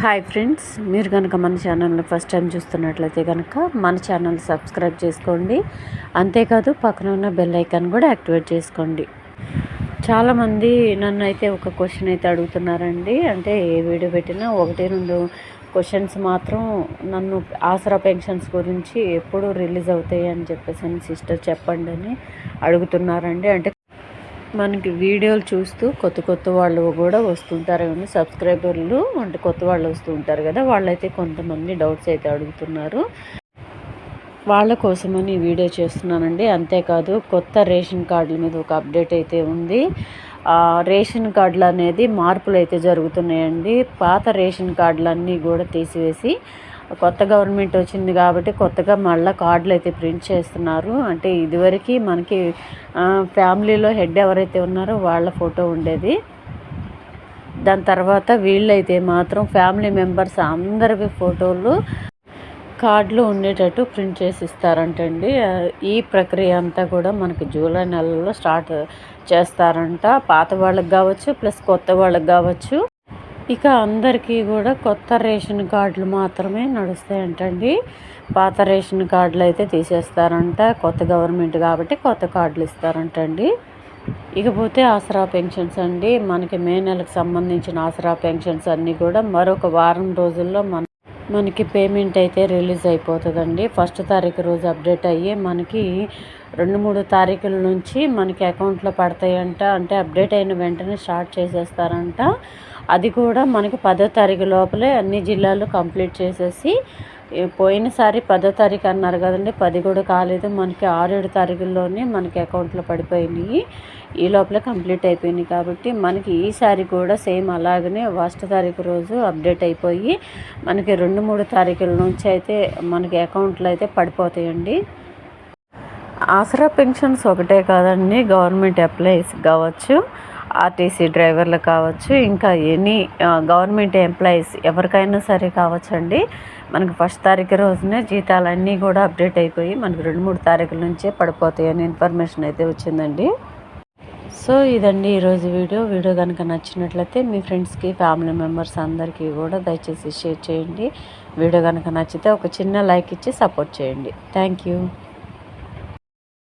Hi friends మీరు కనుక మన ఛానల్ని ఫస్ట్ టైం చూస్తున్నట్లయితే కనుక మన ఛానల్ సబ్స్క్రైబ్ చేసుకోండి. అంతేకాదు పక్కన ఉన్న బెల్ ఐకాన్ కూడా యాక్టివేట్ చేసుకోండి. చాలామంది నన్ను అయితే ఒక క్వశ్చన్ అయితే అడుగుతున్నారండి. అంటే ఏ వీడియో పెట్టినా ఒకటి రెండు క్వశ్చన్స్ మాత్రం నన్ను ఆసరా పెన్షన్స్ గురించి ఎప్పుడు రిలీజ్ అవుతాయి అని చెప్పేసి సిస్టర్ చెప్పండి అని అడుగుతున్నారండి. అంటే మనకి వీడియోలు చూస్తూ కొత్త కొత్త వాళ్ళు కూడా వస్తుంటారు కానీ సబ్స్క్రైబర్లు అంటే కొత్త వాళ్ళు వస్తూ ఉంటారు కదా వాళ్ళైతే కొంతమంది డౌట్స్ అయితే అడుగుతున్నారు. వాళ్ళ కోసమని వీడియో చేస్తున్నానండి. అంతేకాదు కొత్త రేషన్ కార్డుల మీద ఒక అప్డేట్ అయితే ఉంది. రేషన్ కార్డులు అనేది మార్పులు అయితే జరుగుతున్నాయండి. పాత రేషన్ కార్డులన్నీ కూడా తీసివేసి కొత్త గవర్నమెంట్ వచ్చింది కాబట్టి కొత్తగా మళ్ళీ కార్డులు అయితే ప్రింట్ చేస్తున్నారు. అంటే ఇదివరకు మనకి ఫ్యామిలీలో హెడ్ ఎవరైతే ఉన్నారో వాళ్ళ ఫోటో ఉండేది. దాని తర్వాత వీళ్ళైతే మాత్రం ఫ్యామిలీ మెంబర్స్ అందరివి ఫోటోలు కార్డులు ఉండేటట్టు ప్రింట్ చేసి ఇస్తారంటండి ఈ ప్రక్రియ అంతా కూడా మనకి జూలై నెలలో స్టార్ట్ చేస్తారంట. పాత వాళ్ళకి కావచ్చు ప్లస్ కొత్త వాళ్ళకి కావచ్చు. ఇక అందరికీ కూడా కొత్త రేషన్ కార్డులు మాత్రమే నడుస్తాయంటండి. పాత రేషన్ కార్డులు అయితే తీసేస్తారంట. కొత్త గవర్నమెంట్ కాబట్టి కొత్త కార్డులు ఇస్తారంటండి. ఇకపోతే ఆసరా పెన్షన్స్ అండి. మనకి మే నెలకు సంబంధించిన ఆసరా పెన్షన్స్ అన్నీ కూడా మరొక వారం రోజుల్లో మన మనకి పేమెంట్ అయితే రిలీజ్ అయిపోతుందండి. ఫస్ట్ తారీఖు రోజు అప్డేట్ అయ్యి మనకి రెండు మూడు తారీఖుల నుంచి మనకి అకౌంట్లో పడతాయంట. అంటే అప్డేట్ అయిన వెంటనే స్టార్ట్ చేసేస్తారంట. అది కూడా మనకి పదో తారీఖు లోపలే అన్ని జిల్లాలు కంప్లీట్ చేసేసి పోయినసారి పదో తారీఖు అన్నారు కదండి పది కూడా కాలేదు. మనకి ఆరు ఏడు తారీఖుల్లోనే మనకి అకౌంట్లో పడిపోయినాయి. ఈ లోపల కంప్లీట్ అయిపోయినాయి కాబట్టి మనకి ఈసారి కూడా సేమ్ అలాగనే ఫస్ట్ తారీఖు రోజు అప్డేట్ అయిపోయి మనకి రెండు మూడు తారీఖుల నుంచి అయితే మనకి అకౌంట్లో అయితే పడిపోతాయండి. ఆసరా పెన్షన్స్ ఒకటే కాదండి గవర్నమెంట్ అప్లైస్ కావచ్చు. ఆర్టీసీ డ్రైవర్లు కావచ్చు ఇంకా ఎనీ గవర్నమెంట్ ఎంప్లాయీస్ ఎవరికైనా సరే కావచ్చండి. మనకు ఫస్ట్ తారీఖు రోజునే జీతాలన్నీ కూడా అప్డేట్ అయిపోయి మనకు రెండు మూడు తారీఖుల నుంచే పడిపోతాయి అని ఇన్ఫర్మేషన్ అయితే వచ్చిందండి. సో ఇదండి ఈరోజు వీడియో. వీడియో కనుక నచ్చినట్లయితే మీ ఫ్రెండ్స్కి ఫ్యామిలీ మెంబర్స్ అందరికీ కూడా దయచేసి షేర్ చేయండి. వీడియో కనుక నచ్చితే ఒక చిన్న లైక్ ఇచ్చి సపోర్ట్ చేయండి. Thank you.